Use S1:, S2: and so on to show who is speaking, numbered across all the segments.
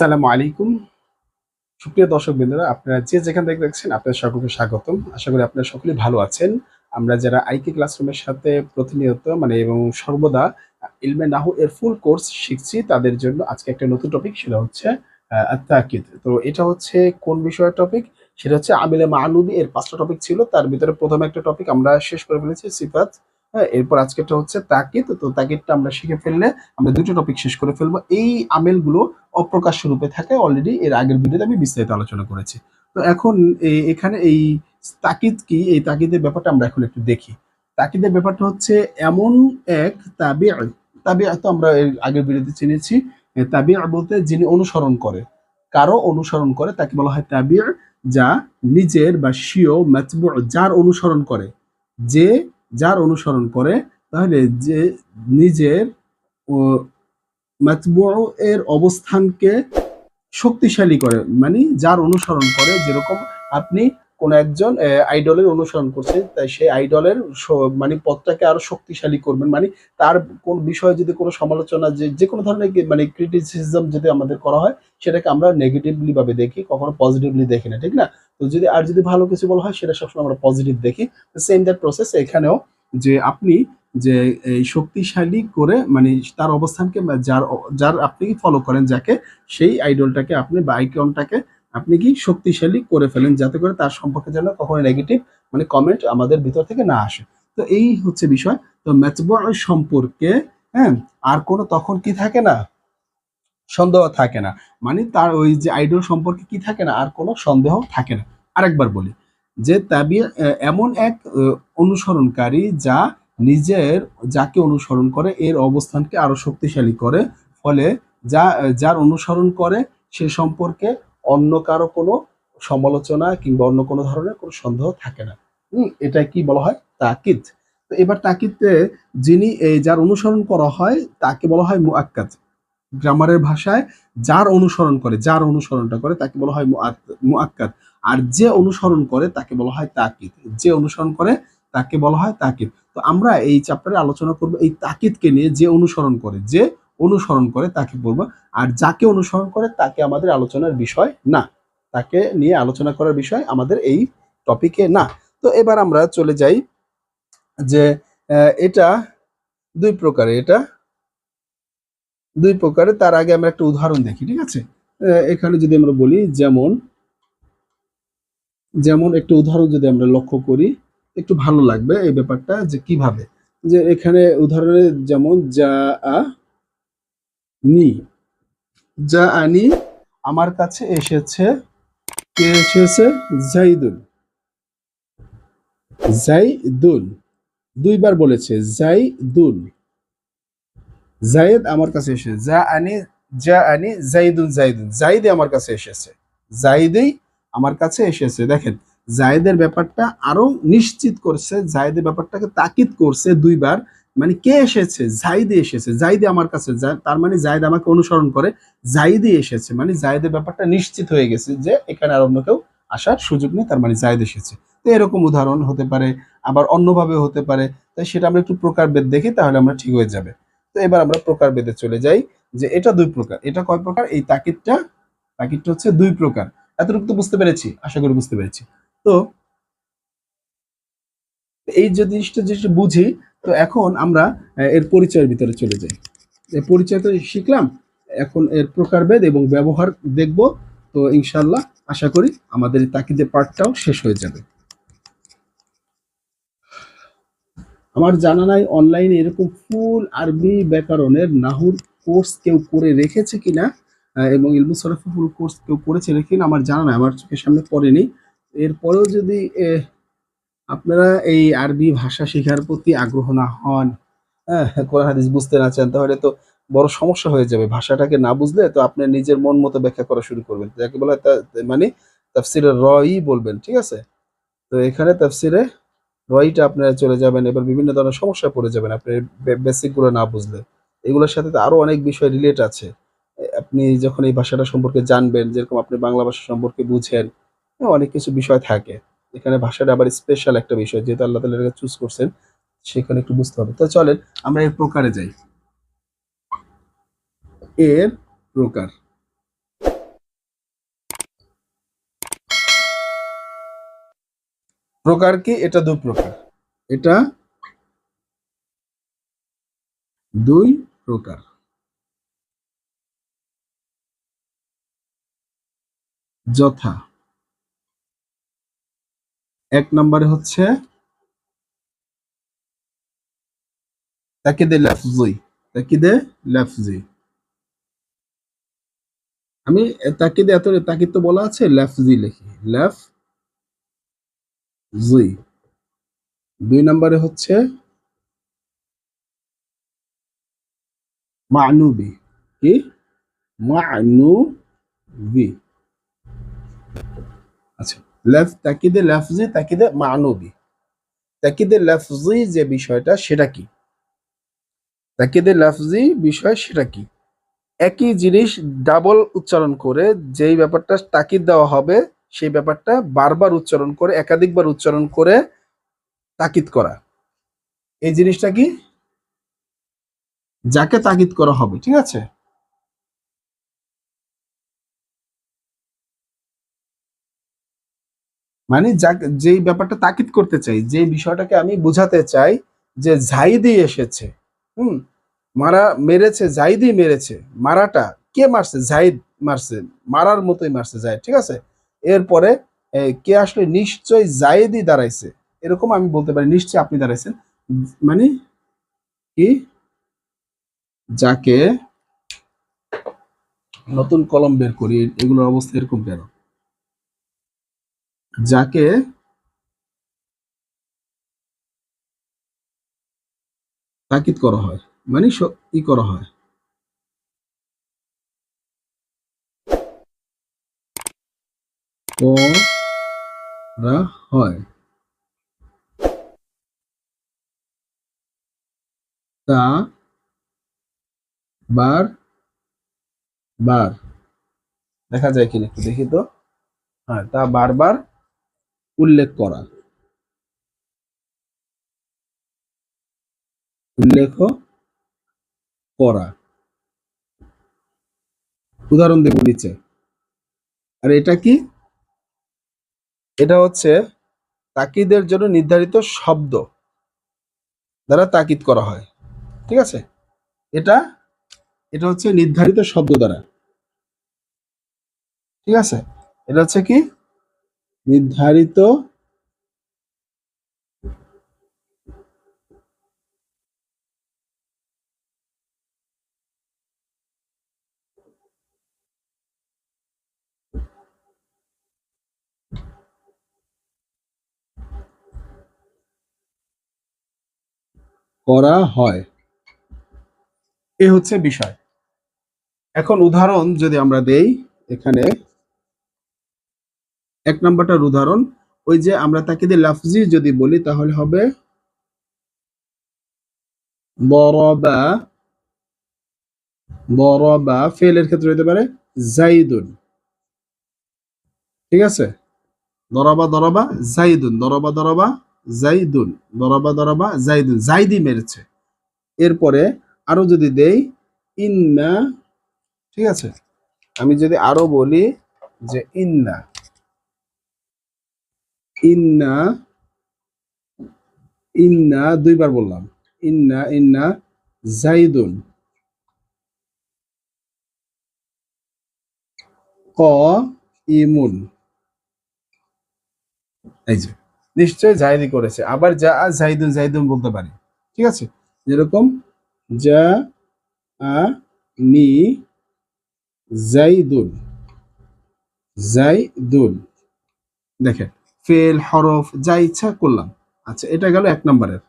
S1: আসসালামু আলাইকুম। সুপ্রিয় দর্শক বৃন্দরা, আপনারা যে যেখান থেকে দেখছেন, আপনাদের সকলকে স্বাগতম। আশা করি আপনারা সকলেই ভালো আছেন। আমরা যারা আইকে ক্লাসরুমের সাথে প্রতিনিয়ত মানে এবং সর্বদা ইলমে নাহু এর ফুল কোর্স শিখছি, তাদের জন্য আজকে একটা নতুন টপিক সেটা হচ্ছে তাকিদ। তো এটা হচ্ছে কোন বিষয়ের টপিক সেটা হচ্ছে আমিলে মালুমি এর পাঁচটা টপিক ছিল। তার ভিতরে প্রথম একটা টপিক আমরা শেষ করে ফেলেছি, সিফাত। হ্যাঁ এরপর আজকেরটা হচ্ছে তাকিদ। তো তাকিদটা আমরা শিখে ফেললে আমরা দুটো টপিক শেষ করে ফেলব। এই আমেলগুলো অপ্রকাশ্য রূপে থাকে অলরেডি এর আগের ভিডিওতে আমি বিস্তারিত আলোচনা করেছি। তো এখন এখানে এই তাকিদ কি? এই তাকিদের ব্যাপারটা আমরা এখন একটু দেখি। তাকিদের ব্যাপারটা হচ্ছে এমন এক তাবি তাবি, তো আমরা এর আগের ভিডিওতে চিনেছি তাবি, বলতে যিনি অনুসরণ করে। কারও অনুসরণ করে, তাকে বলা হয় তাবি, যা নিজের বা শিও ম্যাথবু যার অনুসরণ করে। যে যার অনুসরণ করে, তাহলে যে নিজের এর অবস্থানকে শক্তিশালী করে মানে যার অনুসরণ করে, যেরকম আপনি কোন একজন আইডলের অনুসরণ করছে, তাই সেই আইডলের মানে পথটাকে আরও শক্তিশালী করবেন। মানে তার কোন বিষয়ে যদি কোনো সমালোচনা, যে যে কোনো ধরনের মানে ক্রিটিসিজম যদি আমাদের করা হয়, সেটাকে আমরা নেগেটিভলি ভাবে দেখি, কখনো পজিটিভলি দেখি না, ঠিক না? তো যদি, আর যদি ভালো কিছু বলা হয়, সেটা সবসময় আমরা পজিটিভ দেখি। সেম দ্যাট প্রসেস এখানেও যে আপনি যে এই শক্তিশালী করে মানে তার অবস্থানকে, যার যার আপনি ফলো করেন, যাকে সেই আইডলটাকে আপনি বা আইকনটাকে আপনি কি শক্তিশালী করে ফেলেন যাতে করে তার সম্পর্কে যেন কখনো নেগেটিভ মানে কমেন্ট আমাদের ভিতর থেকে না আসে? তো এই হচ্ছে বিষয়। তো ম্যাচবো সম্পর্কে হ্যাঁ আর কোনো তখন কি থাকে না? সন্দেহ থাকে না। মানে তার ওই যে আইডল সম্পর্কে কি থাকে না? আর কোনো সন্দেহ থাকে না। আরেকবার বলি যে তাবি এমন এক অনুসরণকারী যা নিজের, যাকে অনুসরণ করে, এর অবস্থানকে আরও শক্তিশালী করে। ফলে যা, যার অনুসরণ করে সে সম্পর্কে অন্য কারও কোনো সমালোচনা কিংবা অন্য কোনো ধরনের কোনো সন্দেহ থাকে না। হুম, এটা কি বলা হয়? তাকিদ। তো এবার তাকিদে যিনি এই যার অনুসরণ করা হয়, তাকে বলা হয় মুআক্কাদ। গ্রামারের ভাষায় যার অনুসরণ করে, যার অনুসরণটা করে, তাকে বলা হয় মুআক্কাদ। আর যে অনুসরণ করে, তাকে বলা হয় তাকিদ। যে অনুসরণ করে, তাকে বলা হয় তাকিদ। তো আমরা এই চ্যাপ্টারে আলোচনা করব এই তাকিদকে নিয়ে যে অনুসরণ করে, যে অনুসরণ করে তাকে বলব। আর যাকে অনুসরণ করে তাকে আমাদের আলোচনার বিষয় না। তাকে নিয়ে আলোচনা করার বিষয় আমাদের এই টপিকে না। তো এবার আমরা চলে যাই যে এটা দুই প্রকারে, এটা দুই প্রকারে। তার আগে আমরা একটা উদাহরণ দেখি, ঠিক আছে? এখানে যদি আমরা বলি যেমন যেমন একটা উদাহরণ যদি আমরা লক্ষ্য করি, একটু ভালো লাগবে এই ব্যাপারটা যে কীভাবে? যে এখানে উদাহরণে যেমন যা আ নি। যা আনি আমার কাছে এসেছে, কে এসেছে? জাইদুন জাইদুন দুইবার বলেছে জাইদুন জায়েদ আমার কাছে এসেছে যা আনি যা আনি জাইদুন জাইদুন জাইদে আমার কাছে এসেছে, জাইদেই আমার কাছে এসেছে। দেখেন, জায়েদের ব্যাপারটা আরও নিশ্চিত করছে, জায়েদের ব্যাপারটাকে তাকিদ করছে দুইবার। মানে কে এসেছে? জাইদে এসেছে। জাইদে আমার কাছে তার মানে জাইদ আমাকে অনুসরণ করে। জাইদে এসেছে। মানে জায়েদের ব্যাপারটা নিশ্চিত হয়ে গেছে যে এখানে আর অন্য কেউ আসার সুযোগ নেই। তার মানে জায়েদ এসেছে। তো এরকম উদাহরণ হতে পারে, আবার অন্যভাবে হতে পারে। তাই সেটা আমরা একটু প্রকারভেদ দেখি, তাহলে আমরা ঠিক হয়ে যাবে। তো এবার আমরা প্রকারভেদে চলে যাই যে এটা দুই প্রকার। এটা কয় প্রকার? এই তাকিদটা তাকিদটা হচ্ছে দুই প্রকার। এতটুকু তো বুঝতে পেরেছি। আশা করি বুঝতে পেরেছি। তো এই যে জিনিসটা যেটা বুঝি, তো এখন আমরা এর পরিচয়ের ভিতরে চলে যাই। পরিচয় তো শিখলাম, এখন এর প্রকারভেদ এবং ব্যবহার দেখব। তো ইনশাল্লাহ আশা করি আমাদের তাকিদের পার্টটাও শেষ হয়ে যাবে। আমার জানা নাই অনলাইনে এরকম ফুল আরবি ব্যাকরণের নাহুর কোর্স কেউ করে রেখেছে কিনা এবং ইলমু সরফে ফুল কোর্স কেউ করেছে কিনা আমার জানা নাই, আমার চোখের সামনে পড়েনি। এরপরেও যদি আপনারা এই আরবি ভাষা শেখার প্রতি আগ্রহ না হন হ্যাঁ কোরআন হাদিস বুঝতে না চান তাহলে তো বড় সমস্যা হয়ে যাবে। ভাষাটাকে না বুঝলে তো আপনি নিজের মন মতো ব্যাখ্যা করা শুরু করবেন। যাকে বলা হয় মানে তাফসিরে রই বলবেন ঠিক আছে? তো এখানে তাফসিরে রয়টা আপনারা চলে যাবেন এবার বিভিন্ন ধরনের সমস্যা পড়ে যাবেন আপনি বেসিকগুলো না বুঝলে। এগুলোর সাথে তো আরও অনেক বিষয় রিলেট আছে। আপনি যখন এই ভাষাটা সম্পর্কে জানবেন যেরকম আপনি বাংলা ভাষা সম্পর্কে বুঝেন হ্যাঁ, অনেক কিছু বিষয় থাকে। এখানে ভাষাটা আবার স্পেশাল একটা বিষয়, যেহেতু আল্লাহ তালা চুজ করছেন, সেখানে একটু বুঝতে হবে। তো চলেন, আমরা এর প্রকারে যাই। এর প্রকার। প্রকার কি? এটা দু প্রকার। এটা দুই প্রকার। যথা। এক নম্বরে হচ্ছে তাকিদে লাফজি তাকিদে লাফজি। আমি তাকিদে এত, তাকিদ তো বলা আছে, লাফজি লিখি। লাফ জি দুই নম্বরে হচ্ছে মানুবি। কি? মানুবি। আচ্ছা। লাফ তাকিদে লাফজি, তাকিদে মানুবি। তাকিদে লাফজি যে বিষয়টা, সেটা কি? তাকিদে লাফজি বিষয়, সেটা কি? একই জিনিস ডাবল উচ্চারণ করে যেই ব্যাপারটা তাকিদ দেওয়া হবে, সেই ব্যাপারটা বারবার উচ্চারণ করে, একাধিকবার উচ্চারণ করে তাকিদ করা। এই জিনিসটা কি? যাকে তাকিদ করা হবে, ঠিক আছে? মানে যাকে, যেই ব্যাপারটা তাকিদ করতে চাই যে বিষয়টাকে আমি বুঝাতে চাই যে জাইদি এসেছে, হুম? মারা মেরেছে, জাইদি মেরেছে, মারাটা কে মারছে? জাইদ মারছে, মারার মতোই মারছে জাইদ, ঠিক আছে? এরপরে কে আসলে নিশ্চয় জাইদি দাঁড়াইছে? এরকম আমি বলতে পারি নিশ্চয় আপনি দাঁড়াইছেন। মানে কি? যাকে নতুন কলম বের করি এগুলোর অবস্থা এরকম কেন? যাকে তাকিদ করা হয় মানে ই করা হয়। করা হয়। তা বার বার। দেখা যায় কিনা একটু দেখি তো? হ্যাঁ তা বারবার উল্লেখ করা। উল্লেখ করা। উদাহরণ দেব নিচে। আর এটা কি? এটা হচ্ছে তাকিদের জন্য নির্ধারিত শব্দ দ্বারা তাকিদ করা হয়। ঠিক আছে? এটা এটা হচ্ছে নির্ধারিত শব্দ দ্বারা। ঠিক আছে? এটা হচ্ছে কি? নির্ধারিত করা হয়। এ হচ্ছে বিষয়। এখন উদাহরণ যদি আমরা দেই এখানে এক নম্বরটার উদাহরণ, ওই যে আমরা তাকে দিয়ে লাফজি যদি বলি, তাহলে হবে বরবা বরবা ফেলের ক্ষেত্রে হতে পারে জাইদুন। ঠিক আছে? দরবা দরবা, জাইদুন, দরবা দরবা, জাইদুন, দরবা দরবা, জাইদুন, জাইদি মেরেছে। এরপরে আরও যদি দেই, ইন্না, ঠিক আছে? আমি যদি আরও বলি যে ইন্না ইন্না ইন্না দুইবার বললাম। ইন্না ইন্না জাইদুন। ক ইমুন এই যে নিশ্চয় জাইদি করেছে। আবার যা আ জাইদুন জাইদুন বলতে পারি। ঠিক আছে? যেরকম, যা, আ, নি, জাইদুন। জাইদুন। দেখেন ফেল, হরফ, যা ইচ্ছা করলাম। আচ্ছা এটা গেল এক নম্বরের।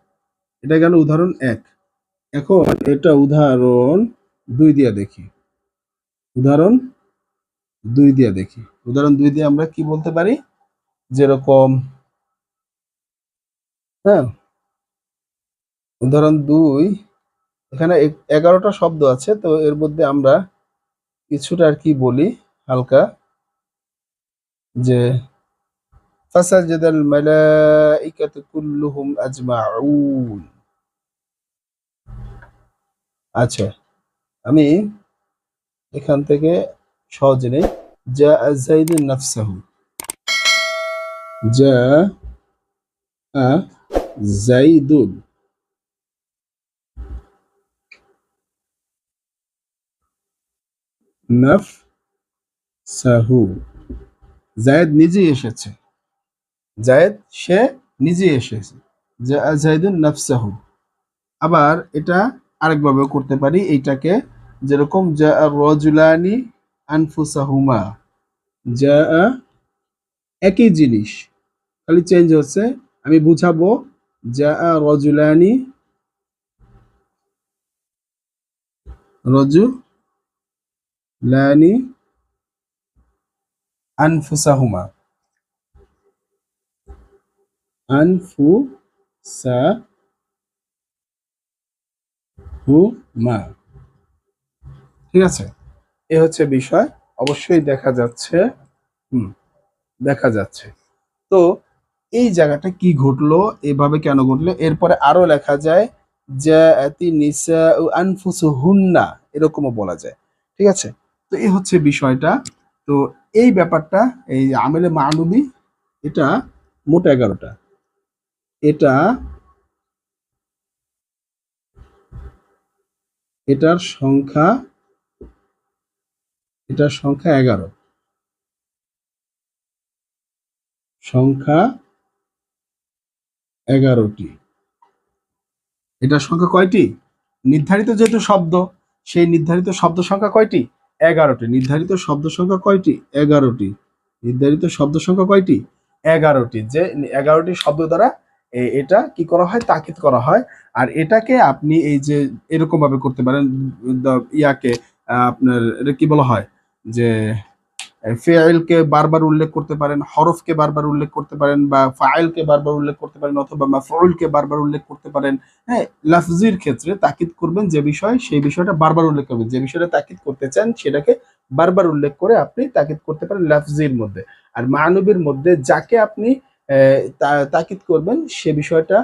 S1: এটা গেল উদাহরণ এক। এখন এটা উদাহরণ দুই দিয়া দেখি। উদাহরণ দুই দিয়া দেখি। উদাহরণ দুই দিয়ে আমরা কি বলতে পারি? যেরকম হ্যাঁ? উদাহরণ দুই, এখানে এগারোটা শব্দ আছে, তো এর মধ্যে আমরা কিছুটা আর কি বলি, হালকা, যে ফাসাজাদাল মালাইকাতু কুল্লুহুম আজমাউন আচ্ছা আমি এখান থেকে সহজে নেই যা জাইদুন নাফসাহু। যা আ জাইদুন নফ সাহু জায়েদ নিজেই এসেছে। জায়েদ, সে নিজে এসেছে। জা- জাইদুন নফসাহু। আবার এটা আরেকভাবেও করতে পারি, এইটাকে যেরকম যা রজুলানি আনফুসাহুমা। যা একই জিনিস। খালি চেঞ্জ হচ্ছে, আমি বুঝাবো যা রজুলানি রজু লানি আনফুসাহুমা। আনফুসা হুমা ঠিক আছে? এ হচ্ছে বিষয়। অবশ্যই দেখা যাচ্ছে। হুম, দেখা যাচ্ছে। তো এই জায়গাটা কি ঘটলো? এভাবে কেন ঘটলো? এরপরে আরও লেখা যায় জাআতি নিসা আনফুসুহুন্না এরকমও বলা যায়। ঠিক আছে? তো এই হচ্ছে বিষয়টা। তো এই ব্যাপারটা, এই আমেলে মানবী এটা মোট এগারোটা। এটা এটার সংখ্যা এটার সংখ্যা এগারো। সংখ্যা এগারোটি। এটার সংখ্যা কয়টি? নির্ধারিত যেহেতু শব্দ, সেই নির্ধারিত শব্দ সংখ্যা কয়টি? এগারোটি। নির্ধারিত শব্দ সংখ্যা কয়টি? এগারোটি। নির্ধারিত শব্দ সংখ্যা কয়টি? এগারোটি। যে এগারোটি শব্দ দ্বারা এটা কি করা হয়? তাকিদ করা হয়। আর এটাকে আপনি এই যে এরকম ভাবে করতে পারেন ইয়াকে আপনার এটা কি বলা হয়? যে ফেয়াইলকে বারবার উল্লেখ করতে পারেন, হরফকে বারবার উল্লেখ করতে পারেন বা ফাইলকে বারবার উল্লেখ করতে পারেন অথবা মাফউলকে বারবার উল্লেখ করতে পারেন হ্যাঁ লাফজির ক্ষেত্রে তাকিদ করবেন যে বিষয়, সেই বিষয়টা বারবার উল্লেখ করবেন। যে বিষয়টা তাকিদ করতে চান, সেটাকে বারবার উল্লেখ করে আপনি তাকিদ করতে পারেন লাফজির মধ্যে। আর মানবীর মধ্যে যাকে আপনি তাকিদ করবেন সে বিষয়টা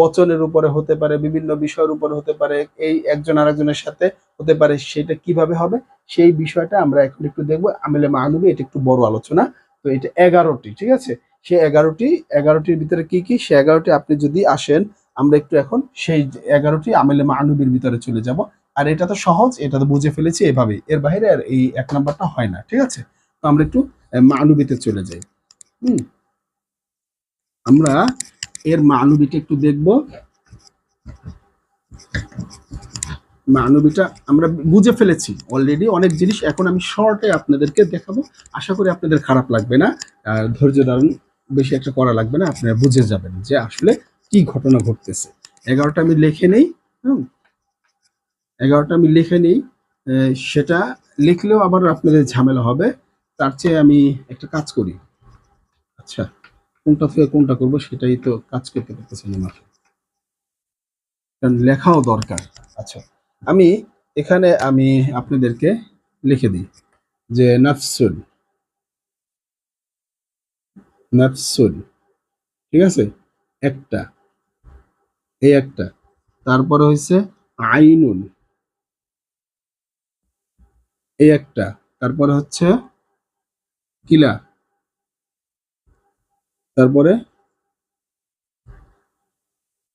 S1: বচনের উপরে হতে পারে, বিভিন্ন বিষয়ের উপরে হতে পারে, এই একজন আরেকজনের সাথে হতে পারে, সেটা কীভাবে হবে, সেই বিষয়টা আমরা এখন একটু দেখব। আমেলে মাহানবী, এটা একটু বড় আলোচনা। তো এটা এগারোটি, ঠিক আছে? সে এগারোটি, এগারোটির ভিতরে কি কি? সে এগারোটি আপনি যদি আসেন, আমরা একটু এখন সেই এগারোটি আমেলে মাহানবীর ভিতরে চলে যাব। আর এটা তো সহজ, এটা তো বুঝে ফেলেছি এভাবে এর বাইরে আর এই এক নাম্বারটা হয় না, ঠিক আছে? তো আমরা একটু মানবীতে চলে যাই। হুম? আমরা এর মানবীটা একটু দেখব। মানবীটা আমরা বুঝে ফেলেছি অলরেডি অনেক জিনিস এখন আমি শর্টে আপনাদেরকে দেখাবো। আশা করি আপনাদের খারাপ লাগবে না। ধৈর্য ধারণ বেশি একটা করা লাগবে না। আপনারা বুঝে যাবেন যে আসলে কি ঘটনা ঘটতেছে। এগারোটা আমি লিখে নেই, হুম। এগারোটা আমি লিখে নেই। সেটা লিখলেও আবার আপনাদের ঝামেলা হবে। তার চেয়ে আমি একটা কাজ করি। আচ্ছা। কোনটা থেকে কোনটা করব সেটাই তো কাজ করতে পারতেছি না মাথায়। কারণ লেখাও দরকার। আচ্ছা। আমি এখানে আমি আপনাদেরকে লিখে দিই যে নাফসুল। নাফসুল। ঠিক আছে? একটা। এই একটা। তারপরে হয়েছে আইনুন। এই একটা। তারপরে হচ্ছে কিলা। তারপরে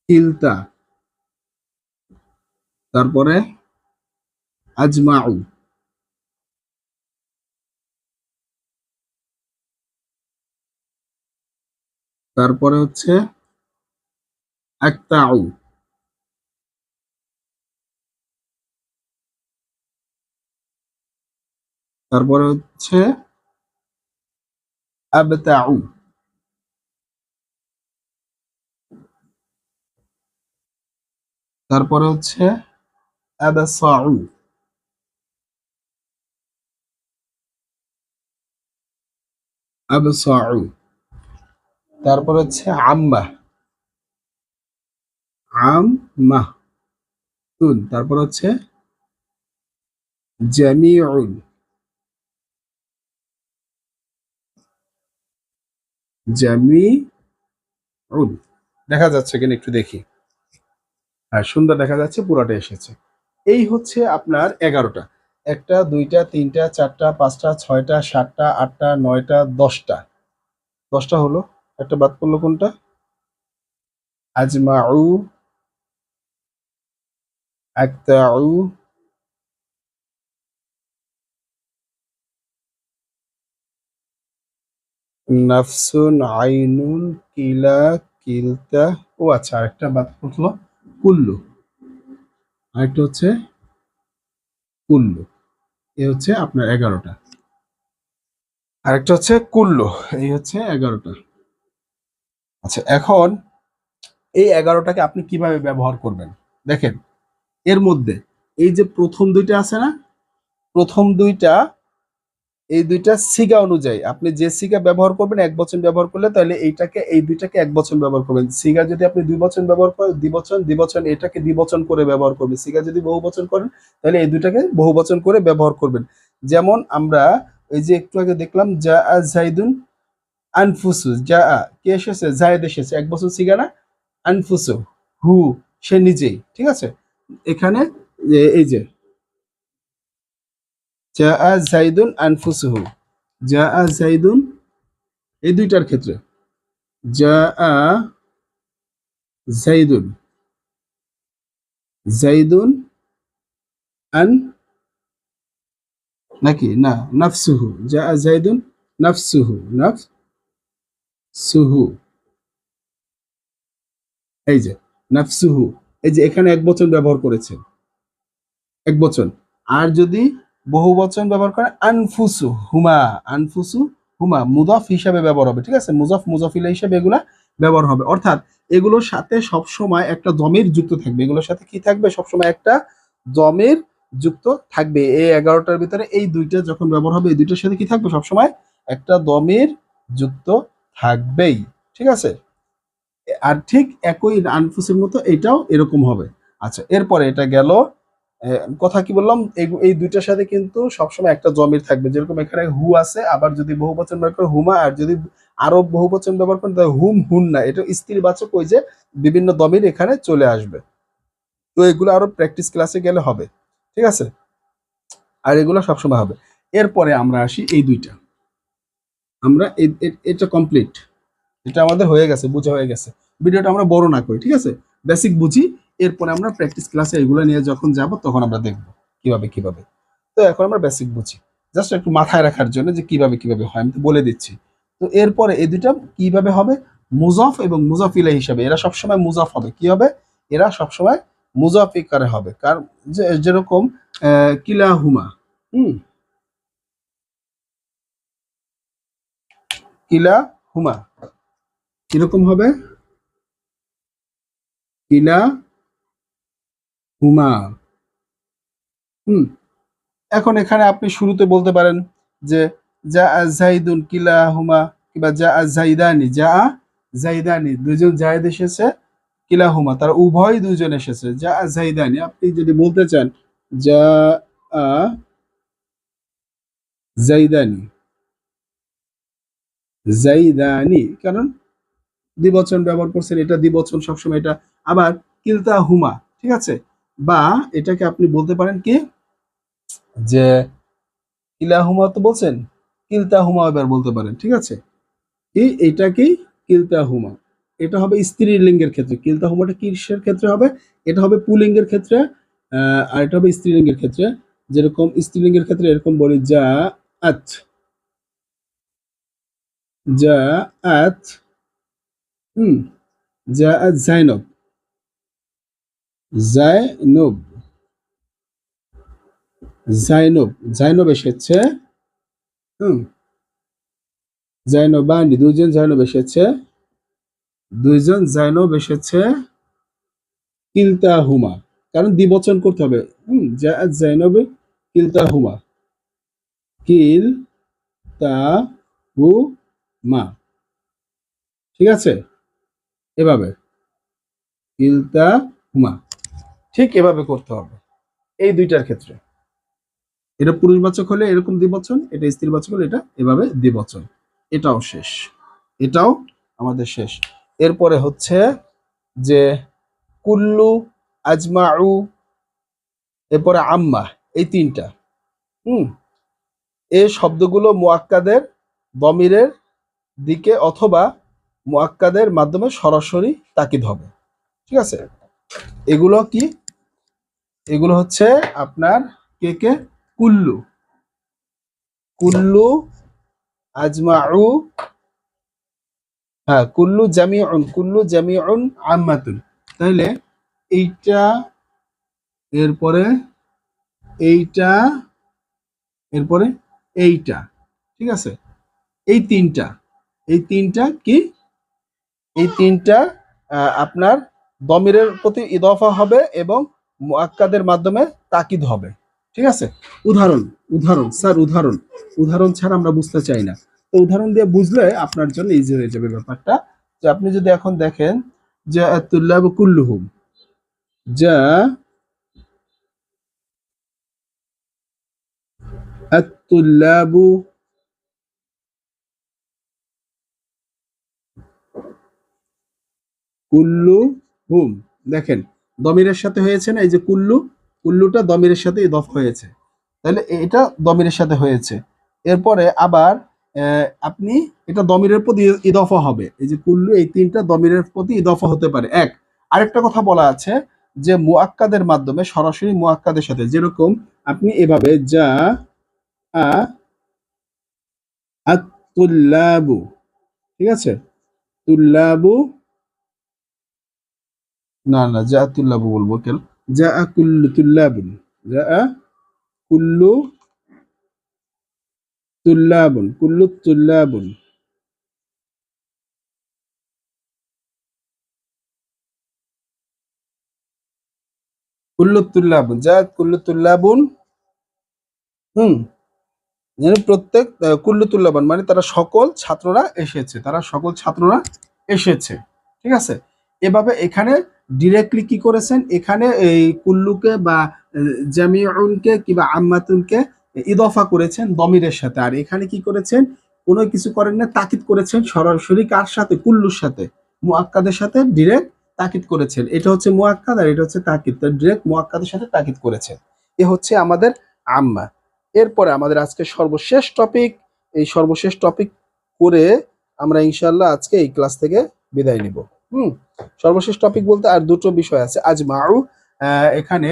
S1: কিলতা তারপরে আজমাউ। তারপরে হচ্ছে আকতাউ। তারপরে হচ্ছে আবতাউ। তারপরে হচ্ছে আবসাউ। আবসাউ। তারপর হচ্ছে আম্মা। আম্মা। তুন। তারপর হচ্ছে জামিউন। জামিউন। দেখা যাচ্ছে কিনা একটু দেখি। সুন্দর দেখা যাচ্ছে পুরোটা এসেছে। এই হচ্ছে আপনার এগারোটা। একটা, দুইটা, তিনটা, চারটা, পাঁচটা, ছয়টা, সাতটা, আটটা, নয়টা, দশটা। দশটা হলো। একটা বাদ পড়ল কোনটা? আজমাউ, আকতাউ, নাফসুন, আইনুন, কিলা, কিলতা। ও আচ্ছা আরেকটা বাদ পড়ল। কুল্লু। আরেকটা হচ্ছে কুল্লু। এ হচ্ছে আপনার এগারোটা। আরেকটা হচ্ছে কুল্লু। এই হচ্ছে এগারোটা। আচ্ছা এখন এই এগারোটাকে আপনি কীভাবে ব্যবহার করবেন? দেখেন, এর মধ্যে এই যে প্রথম দুইটা আছে না? প্রথম দুইটা এই দুইটা সিগা অনুযায়ী, আপনি যে সিগা ব্যবহার করবেন, এক বচন ব্যবহার করলে তাহলে এইটাকে, এই দুইটাকে এক বছর ব্যবহার করবেন। সিগা যদি আপনি দুই বছর ব্যবহার করেন দ্বিবচন দ্বিবচন এটাকে দ্বিবচন করে ব্যবহার করবেন। সিগা যদি বহু বচন করেন, তাহলে এই দুইটাকে বহু বচন করে ব্যবহার করবেন। যেমন আমরা এই যে একটু আগে দেখলাম যা আ জাইদুন আনফুসু যা আ কে এসেছে? জায়দ এসেছে। এক বছর সিগা না? আনফুসু, হু, সে নিজেই, ঠিক আছে? এখানে এই যে যা জাইদুন আনফুসুহু। যা জাইদুন এই দুইটার ক্ষেত্রে। যা জাইদুন জাইদুন আন, নাকি? না, নাফসুহু। যা জাইদুন নাফসুহু নাফসুহু। এই যে, নাফসুহু। এই যে এখানে এক বচন ব্যবহার করেছে এক বচন। আর যদি বহু বচন ব্যবহার করে আনফুসু, হুমা আনফুসু, হুমা, মুদফ হিসাবে ব্যবহার হবে, ঠিক আছে? মুজফ, মুজফিলা হিসাবে এগুলা ব্যবহার হবে। অর্থাৎ এগুলোর সাথে সব সময় একটা জমির যুক্ত থাকবে। এগুলোর সাথে কি থাকবে? সব সময় একটা জমির যুক্ত থাকবে। এই এগারোটার ভিতরে এই দুইটা যখন ব্যবহার হবে, এই দুইটার সাথে কি থাকবে? সব সময় একটা দমের যুক্ত থাকবেই, ঠিক আছে? আর ঠিক একই আনফুসের মতো এটাও এরকম হবে। আচ্ছা এরপরে এটা গেল কথা কি বললাম? এই- দুইটার সাথে কিন্তু সবসময় একটা জমির থাকবে। যেরকম এখানে হু আছে, আবার যদি বহু বচন ব্যবহার করে হুমা, আর যদি আরও বহু বচন ব্যবহার করেন, তাহলে হুম, হুন না। এটা স্ত্রীবাচক ওই যে বিভিন্ন দমির এখানে চলে আসবে। তো এগুলো আরও প্র্যাকটিস ক্লাসে গেলে হবে। ঠিক আছে? আর এগুলো সবসময় হবে। এরপরে আমরা আসি এই দুইটা। আমরা এটা কমপ্লিট এটা আমাদের হয়ে গেছে, বোঝা হয়ে গেছে। ভিডিওটা আমরা বড় না করি, ঠিক আছে? বেসিক বুঝি। এরপরে আমরা প্র্যাকটিস ক্লাসে এগুলো নিয়ে যখন যাব, তখন আমরা দেখব কীভাবে কীভাবে। তো এখন আমরা বেসিক বুঝি। জাস্ট একটু মাথায় রাখার জন্য যে কীভাবে কীভাবে হয়, আমি তো বলে দিচ্ছি। তো এরপরে এই দুইটা কীভাবে হবে? মুজফ এবং মুজাফিলা হিসাবে। এরা সবসময় মুজাফ হবে। কি হবে? এরা সবসময় মুজাফিকারে হবে। কার যেরকম কিলাহুমা। হুম। কিলা হুমা কীরকম হবে? কিলা হুমা হুম, এখন এখানে আপনি শুরুতে বলতে পারেন যে যা জাইদুন কিলা হুমা কিংবা যা জাইদানি যা জাইদানি দুজন জায়দ এসেছে কিলা হুমা তারা উভয় দুজন এসেছে যা জাইদানি আপনি যদি বলতে চান যা জাইদানি জাইদানি কারণ দ্বিবচন ব্যবহার করছেন, এটা দ্বিবচন সবসময় এটা, আবার কিলতা হুমা ঠিক আছে? বা এটাকে আপনি বলতে পারেন কি? যে ইলাহুমা তো বলছেন, কিলতাহুমা এবার বলতে পারেন, ঠিক আছে? এই এটাকেই কিলতা হুমা এটা হবে স্ত্রী লিঙ্গের ক্ষেত্রে। কিলতাহুমাটা কিসের ক্ষেত্রে হবে? এটা হবে পুলিঙ্গের ক্ষেত্রে আর এটা হবে স্ত্রীলিঙ্গের ক্ষেত্রে। যেরকম স্ত্রীলিঙ্গের ক্ষেত্রে এরকম বলি, যা আত। যা আত, হুম, যা আত জাইনব। জাইনব জাইনব জাইনব এসেছে। হুম। জাইনবানি দুইজন জাইনব এসেছে। দুইজন জাইনব এসেছে। কিলতা হুমা কারণ দ্বিবচন করতে হবে। হুম জাইনব কিলতা হুমা কিল তা হু মা ঠিক আছে? এভাবে। কিলতা হুমা ঠিক এভাবে করতে হবে। এই দুইটার ক্ষেত্রে। এটা পুরুষবাচক হলে এরকম দ্বিবচন, এটা স্ত্রীবাচক হলে এটা এভাবে দ্বিবচন। এটাও শেষ। এটাও আমাদের শেষ। এরপরে হচ্ছে যে কুল্লু, আজমাউ, এরপরে আম্মা, এই তিনটা। হুম? এই শব্দগুলো মুয়াক্কাদের দমিরের দিকে অথবা মুয়াক্কাদের মাধ্যমে সরাসরি তাকিদ হবে। ঠিক আছে? এগুলো কি? এগুলো হচ্ছে আপনার কে কে? কুল্লু। কুল্লু, আজমাউ হ্যাঁ কুল্লু জামিউন কুল্লু জামিউন আম্মাতুন। তাহলে এইটা, এরপরে এইটা এরপরে এইটা, ঠিক আছে? এই তিনটা এই তিনটা কি? এই তিনটা আপনার দমিরের প্রতি ইদফা হবে এবং মুআক্কাদের মাধ্যমে তাকিদ হবে। ঠিক আছে? উদাহরণ উদাহরণ, স্যার, উদাহরণ। উদাহরণ ছাড়া আমরা বুঝতে চাই না। তো উদাহরণ দিয়ে বুঝলে আপনার জন্য ইজি হয়ে যাবে ব্যাপারটা। যে আপনি যদি এখন দেখেন, যে তুল্লাব কুল্লুহুম, যা আতুল্লাবু কুল্লু হুম দেখেন দমিরের সাথে হয়েছে না? এই যে কুল্লু কুল্লুটা দমিরের সাথে ইদফ হয়েছে। তাহলে এটা দমিরের সাথে হয়েছে। এরপরে আবার আহ, আপনি এটা দমিরের প্রতি ইদফা হবে। এই যে কুল্লু এই তিনটা দমিরের প্রতি ইদফা হতে পারে। এক আরেকটা কথা বলা আছে যে মুআক্কাদের মাধ্যমে সরাসরি মুআক্কাদের সাথে যেরকম আপনি এভাবে যা আ আতুল্লাবু ঠিক আছে? তুল্লাবু না না যা তুল্লাবু বলব, কেন? যা কুল্লু তুল্লাবুন। যা কুল্লু তুল্লাবুন কুল্লু তুল্লাবুন। কুল্লু তুল্লাবুন যা কুল্লু তুল্লাবুন। হুম প্রত্যেক কুল্লু তুল্লাবান মানে তারা সকল ছাত্ররা এসেছে, তারা সকল ছাত্ররা এসেছে, ঠিক আছে? এভাবে এখানে ডিরেক্টলি কি করেছেন? এখানে এই কুল্লুকে বা জামিউনকে কিংবা আম্মাতুনকে ইদফা করেছেন দমিরের সাথে। আর এখানে কি করেছেন? কোনো কিছু করেন না, তাকিদ করেছেন সরাসরি কার সাথে? কুল্লুর সাথে। মুআক্কাদের সাথে ডিরেক্ট তাকিদ করেছেন। এটা হচ্ছে মুআক্কাদ আর এটা হচ্ছে তাকিদ। ডিরেক্ট মুআক্কাদের সাথে তাকিদ করেছেন। এ হচ্ছে আমাদের আম্মা। এরপরে আমাদের আজকে সর্বশেষ টপিক এই সর্বশেষ টপিক করে আমরা ইনশাল্লাহ আজকে এই ক্লাস থেকে বিদায় নিব। হুম? সর্বশেষ টপিক বলতে আর দুটো বিষয় আছে, আজমাউ এখানে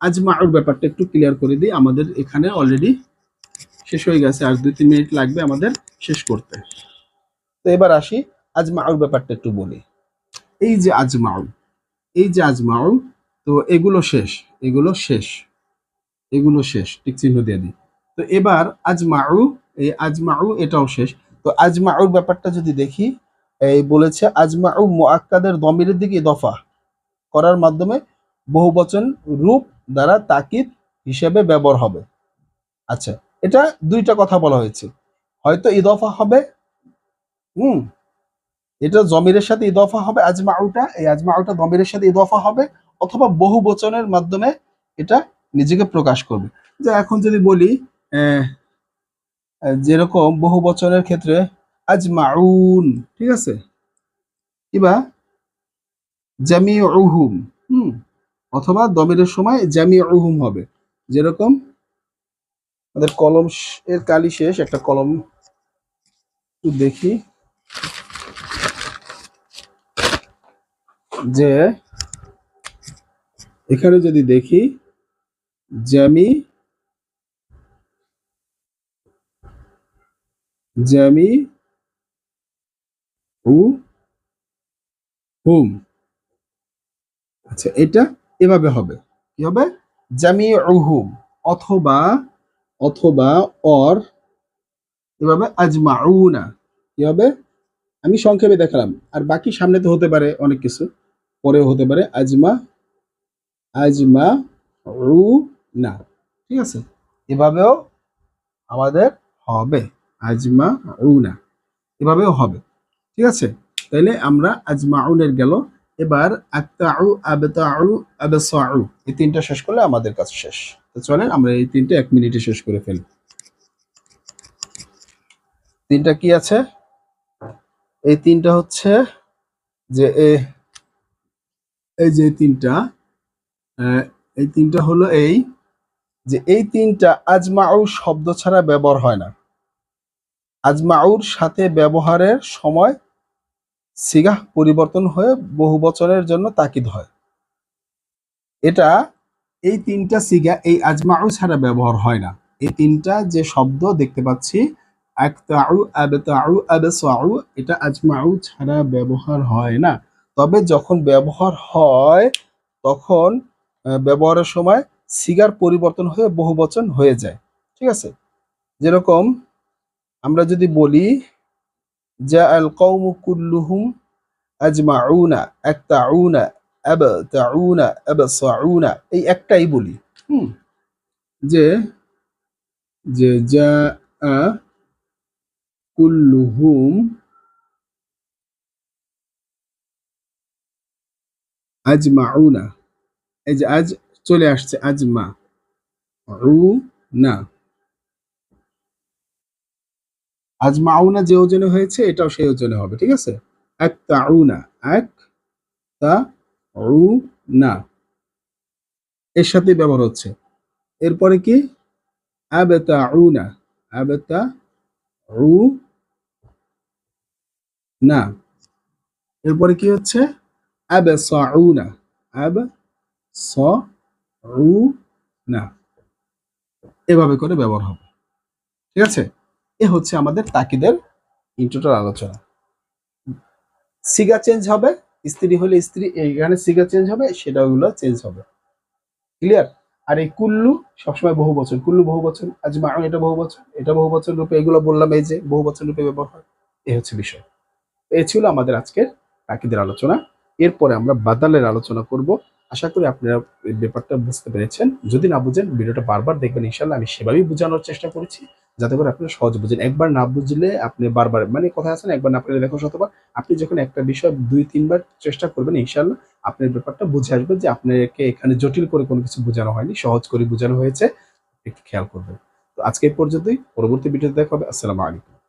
S1: আজমাউর ব্যাপারটা একটু ক্লিয়ার করে দিই, আমাদের এখানে অলরেডি শেষ হয়ে গেছে, আর দুই তিন মিনিট লাগবে আমাদের শেষ করতে। তো এবার আসি, আজমাউর ব্যাপারটা একটু বলি। এই যে আজমাউ, এই যে আজমাউ, তো এগুলো শেষ এগুলো শেষ এগুলো শেষ টিক চিহ্ন দিয়ে দিই। তো এবার আজমাউ, এই আজমাউ এটাও শেষ। তো আজমাউর ব্যাপারটা যদি দেখি এই বলেছে, আজমাউ মুআক্কাদের দমিরের দিকে দফা করার মাধ্যমে বহুবচন রূপ দ্বারা তাকিদ হিসেবে ব্যবহার হবে। আচ্ছা এটা দুইটা কথা বলা হয়েছে। হয়তো ইদফা হবে, হুম, এটা জমিরের সাথে ইদফা হবে আজমা আজমাউটা, এই আজমা আজমাউটা দমিরের সাথে ইদফা হবে, অথবা বহু বচনের মাধ্যমে এটা নিজেকে প্রকাশ করবে। যে এখন যদি বলি যেরকম বহু বচনের ক্ষেত্রে আজমাউন, ঠিক আছে? কিবা জামিউহুম, হুম? অথবা দমিরের সময় জামিউহুম হবে। যেরকম আমাদের কলম এর কালি শেষ, একটা কলম একটু দেখি। যে এখানে যদি দেখি, জামি জামি উ হুম আচ্ছা এটা এভাবে হবে। কি হবে? জামি উহুম অথবা অথবা অর, এভাবে আজমাউনা। কি হবে? আমি সংক্ষেপে দেখালাম। আর বাকি সামনে তো হতে পারে অনেক কিছু। পরেও হতে পারে আজমা আজমা রু না ঠিক আছে? এভাবেও আমাদের হবে। আজমা রু না এভাবেও হবে। ঠিক আছে? তাইলে আমরা আজমাউনের গেল। এবার আক্তাউ আবতাউ, আবসাউ। এই তিনটা শেষ করলে আমাদের কাজ শেষ। তো চলেন আমরা এই তিনটা এক মিনিটে শেষ করে ফেলি। তিনটা কি আছে? এই তিনটা হচ্ছে যে এই যে তিনটা এই তিনটা হলো এই যে এই তিনটা আজমাউ শব্দ ছাড়া ব্যবহার হয় না। আজমাউর সাথে ব্যবহারের সময় সিগাহ পরিবর্তন হয়ে বহু বচনের জন্য তাকিদ হয়। এটা এই তিনটা সিগা, এই আজমাউ ছাড়া ব্যবহার হয় না। এই তিনটা যে শব্দ দেখতে পাচ্ছি এটা আজমাউ ছাড়া ব্যবহার হয় না। তবে যখন ব্যবহার হয়, তখন ব্যবহারের সময় সিগার পরিবর্তন হয়ে বহু বচন হয়ে যায়। ঠিক আছে? যেরকম আমরা যদি বলি জা আল কৌমু কুল্লুহুম আজমাউনা একতাউনা আবতাউনা আবসাউনা এই একটাই বলি। হুম। যে যে যা কুল্লুহুম আজমাউনা। এই যে আজ চলে আসছে আজমা না আজমাউনা যে ওজনে হয়েছে, এটাও সেই ওজনে হবে, ঠিক আছে? এক তাউনা, এক তা না এর সাথে ব্যবহার হচ্ছে। এরপরে কি? আবতাউনা আবতা না এরপরে কি হচ্ছে? আবসাউনা আব স না এভাবে করে ব্যবহার হবে, ঠিক আছে? এ হচ্ছে আমাদের তাকিদের ইন্টোটাল আলোচনা। সিগা চেঞ্জ হবে, স্ত্রী হলে স্ত্রী, এখানে সিগা চেঞ্জ হবে সেটাগুলো চেঞ্জ হবে। ক্লিয়ার আর এই কুল্লু সবসময় বহু বছর, কুল্লু বহু বছর, আজ মা এটা বহু বছর, এটা বহু বছর রূপে, এগুলো বললাম এই যে বহু বছর রূপে ব্যবহার হয় এই হচ্ছে বিষয়। এ ছিল আমাদের আজকের তাকিদের আলোচনা। এরপরে আমরা বাদালের আলোচনা করব। আশা করি আপনারা এই ব্যাপারটা বুঝতে পেরেছেন। যদি না বুঝেন, ভিডিওটা বারবার দেখবেন ইনশাল্লাহ আমি সেভাবেই বোঝানোর চেষ্টা করেছি, যাতে করে আপনারা সহজ বুঝেন। একবার না বুঝলে আপনি বারবার মানে কথা আছে না, একবার না পেলে দেখো শতবার আপনি যখন একটা বিষয় দুই, তিনবার চেষ্টা করবেন ইনশাল্লাহ আপনার ব্যাপারটা বুঝে আসবে যে আপনাকে এখানে জটিল করে কোনো কিছু বোঝানো হয়নি, সহজ করে বোঝানো হয়েছে, একটু খেয়াল করবেন। তো আজকে পর্যন্তই, পরবর্তী ভিডিওতে দেখা হবে, আসসালামু আলাইকুম।